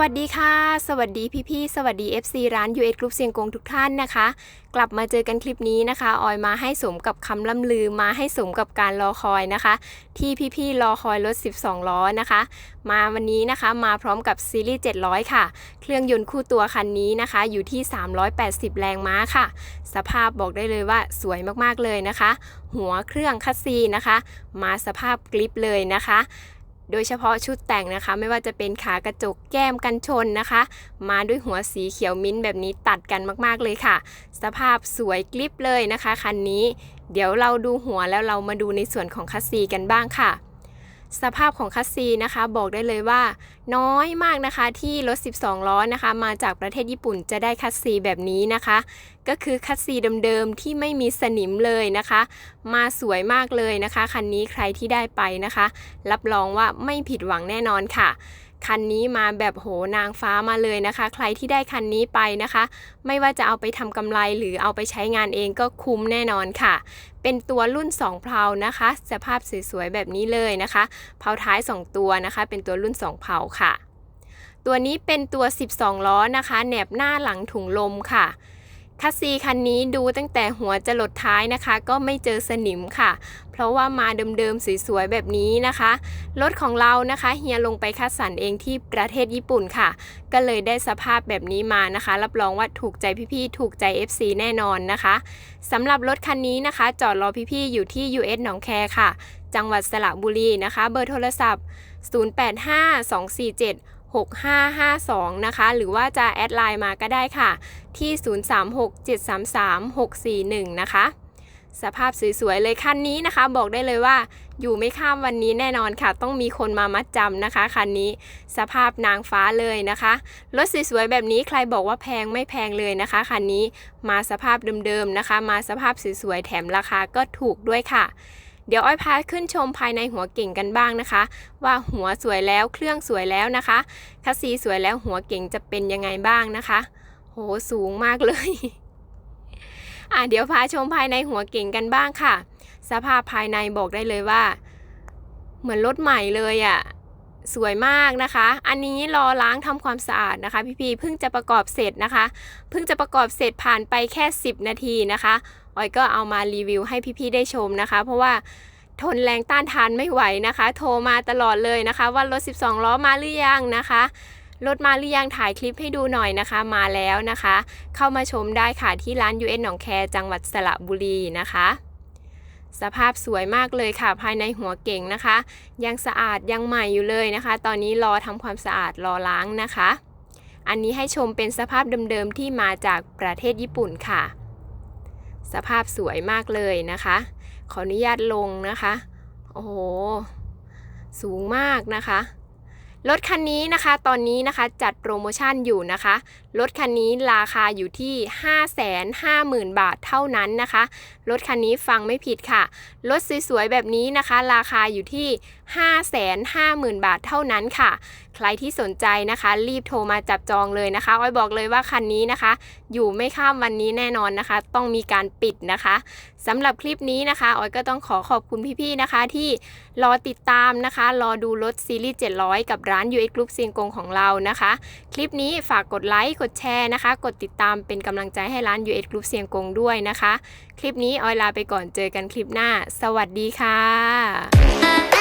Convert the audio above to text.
วัสดีค่ะ สวัสดีพี่ๆ สวัสดี FC ร้าน US Group เซียงกงทุกท่านนะคะ กลับมาเจอกันคลิปนี้นะคะ ออยมาให้สมกับคำล่ำลือมาให้สมกับการรอคอยนะคะ ที่พี่ๆ รอคอยรถ 12 ล้อนะคะ มาวันนี้นะคะมาพร้อมกับซีรีส์ 700 ค่ะ เครื่องยนต์คู่ตัวคันนี้นะคะ อยู่ที่ 380 แรงม้าค่ะ สภาพบอกได้เลยว่าสวยมากๆเลยนะคะ หัวเครื่องคัสซีนะคะ มาสภาพกริปเลยนะคะ โดยเฉพาะชุดแต่งนะคะ ไม่ว่าจะเป็นขากระจกแก้มกันชนนะคะ มาด้วยหัวสีเขียวมิ้นท์แบบนี้ตัดกันมากๆเลยค่ะ สภาพสวยกลิปเลยนะคะคันนี้ เดี๋ยวเราดูหัวแล้วเรามาดูในส่วนของคัสซีกันบ้างค่ะ สภาพของคัสซีนะคะบอกได้เลยว่า น้อยมากนะคะที่รถ 12 ล้อนะคะ มาจากประเทศญี่ปุ่นจะได้คัสซีแบบนี้นะคะ ก็คือคัสซีเดิมๆที่ไม่มีสนิมเลยนะคะ มาสวยมากเลยนะคะคันนี้ใครที่ได้ไปนะคะ รับรองว่าไม่ผิดหวังแน่นอนค่ะ คันนี้มาแบบโหนางฟ้ามาเลยนะคะ ใครที่ได้คันนี้ไปนะคะ ไม่ว่าจะเอาไปทำกำไรหรือเอาไปใช้งานเองก็คุ้มแน่นอนค่ะ เป็นตัวรุ่น 2 เพลานะคะ สภาพสวยๆแบบนี้เลยนะคะ เพลาท้าย 2 ตัวนะคะ เป็นตัวรุ่น 2 เพลาค่ะ ตัวนี้เป็นตัว 12 ล้อนะคะแหนบหน้าหลังถุงลมค่ะ คัสซีคันนี้ดูตั้งแต่หัวจะหลดท้ายนะคะ ก็ไม่เจอสนิมค่ะ เพราะว่ามาเดิมๆสวยๆแบบนี้นะคะ รถของเรานะคะเฮียลงไปคัดสรรเองที่ประเทศญี่ปุ่นค่ะ ก็เลยได้สภาพแบบนี้มานะคะ รับรองว่าถูกใจพี่ๆถูกใจ FC แน่นอนนะคะสำหรับรถคันนี้นะคะ จอดรอพี่ๆอยู่ที่ US หนองแคค่ะ จังหวัดสระบุรีนะคะ เบอร์โทรศัพท์ 085247 6552 นะคะ หรือว่าจะแอดไลน์มาก็ได้ค่ะ ที่ 0367336641 นะคะ สภาพสวยๆ เลยคันนี้นะคะ บอกได้เลยว่าอยู่ไม่ข้ามวันนี้แน่นอนค่ะ ต้องมีคนมามัดจำนะคะคันนี้สภาพนางฟ้าเลยนะคะรถสวยๆแบบนี้ใครบอกว่าแพงไม่แพงเลยนะคะคันนี้มาสภาพเดิมๆนะคะ มาสภาพสวยๆแถมราคาก็ถูกด้วยค่ะ เดี๋ยวอ้อยพาขึ้นชมภายในหัวเก่งกันบ้างนะคะ ว่าหัวสวยแล้วเครื่องสวยแล้วนะคะคัสซีสวยแล้วหัวเก่งจะเป็นยังไงบ้างนะคะ โหสูงมากเลย อะเดี๋ยวพาชมภายในหัวเก่งกันบ้างค่ะ สภาพภายในบอกได้เลยว่า เหมือนรถใหม่เลยอะ่ะสวยมากนะคะ อันนี้รอล้างทำความสะอาดนะคะ พี่ๆเพิ่งจะประกอบเสร็จนะคะ เพิ่งจะประกอบเสร็จผ่านไปแค่ 10 นาทีนะคะ ออยก็เอามารีวิวให้พี่ๆได้ชมนะคะ เพราะว่าทนแรงต้านทานไม่ไหวนะคะ โทรมาตลอดเลยนะคะ ว่ารถ 12 ล้อมาหรือยังนะคะรถมาหรือยังถ่ายคลิปให้ดูหน่อยนะคะ มาแล้วนะคะ เข้ามาชมได้ค่ะที่ร้าน US หนองแคจังหวัดสระบุรีนะคะ สภาพสวยมากเลยค่ะ ภายในหัวเก่งนะคะ ยังสะอาดยังใหม่อยู่เลยนะคะ ตอนนี้รอทำความสะอาดรอล้างนะคะ อันนี้ให้ชมเป็นสภาพเดิมๆที่มาจากประเทศญี่ปุ่นค่ะ สภาพสวยมากเลยนะคะ ขออนุญาตลงนะคะ โอ้โห สูงมากนะคะ รถคันนี้นะคะตอนนี้นะคะจัดโปรโมชั่นอยู่นะคะ รถคันนี้ราคาอยู่ที่ 550,000 บาทเท่านั้นนะคะ รถคันนี้ฟังไม่ผิดค่ะ รถสวยๆแบบนี้นะคะ ราคาอยู่ที่ 550,000 บาทเท่านั้นค่ะ ใครที่สนใจนะคะ รีบโทรมาจับจองเลยนะคะอ้อยบอกเลยว่าคันนี้นะคะ อยู่ไม่ข้ามวันนี้แน่นอนนะคะ ต้องมีการปิดนะคะสำหรับคลิปนี้นะคะอ้อยก็ต้องขอขอบคุณพี่ๆนะคะ ที่รอติดตามนะคะ รอดูรถซีรีส์700 กับร้าน UX Group เซียงกงของเรานะคะ คลิปนี้ฝากกดไลค์กดแชร์นะคะ กดติดตามเป็นกำลังใจให้ร้าน UX Group เซียงกงด้วยนะคะ คลิปนี้ออยลาไปก่อนเจอกันคลิปหน้า สวัสดีค่ะ